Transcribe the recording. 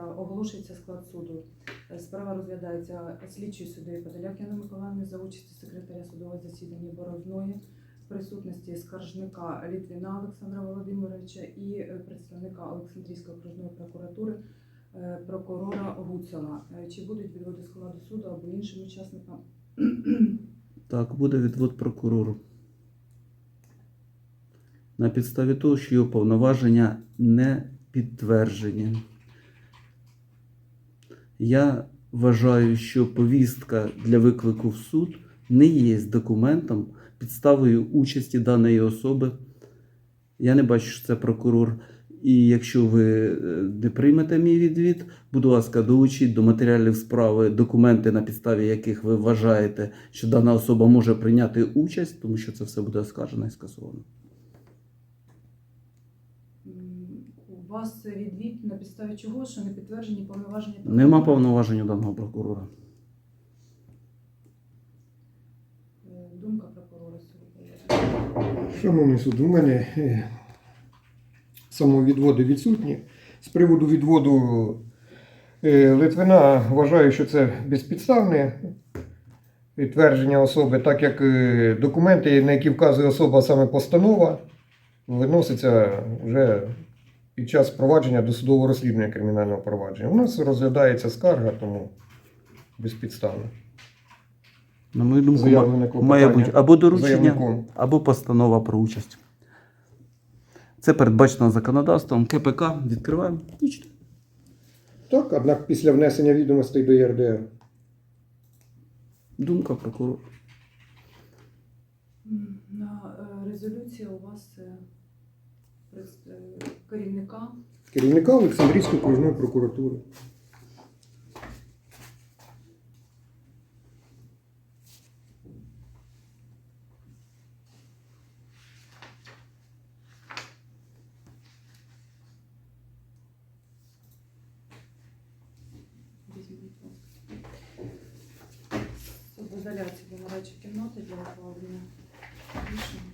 справа. Оголошується склад суду. Е, Справа розглядається слідчою суддею Подоляк Яни Миколаївни за участі секретаря судового засідання Борозної, в присутності скаржника Літвіна Олександра Володимировича і е, представника Олександрійської окружної прокуратури е, прокурора Гуцела. Е, Чи будуть відводи складу суду або іншим учасникам? Так, буде відвод прокурору. На підставі того, що його повноваження не підтверджені. Я вважаю, що повістка для виклику в суд не є документом, підставою участі даної особи. Я не бачу, що це прокурор. І якщо ви е, не приймете мій відвід, будь ласка, долучіть до матеріалів справи документи, на підставі яких ви вважаєте, що дана особа може прийняти участь, тому що це все буде оскаржено і скасовано. У вас відвід на підставі чого, що не підтверджені повноваження? Нема прокурора? повноважень у даного прокурора. Е, Думка прокурора сьогодні. Шановний суд, у мене е, самовідводи відсутні. З приводу відводу е, Литвина вважаю, що це безпідставне підтвердження особи, так як документи, на які вказує особа, саме постанова, виноситься вже під час провадження досудового розслідування кримінального провадження. У нас розглядається скарга, тому безпідставно. На мою думку, Заявлене має бути або доручення, заявником. або постанова про участь. Це передбачено законодавством. КПК відкриваємо і читаємо. Так, однак після внесення відомостей до ЄРДР. Думка прокурора. На е, резолюції у вас е, керівника керівника Олександрійської окружної прокуратури. Суд видаляється кімнати для рішення. Встати.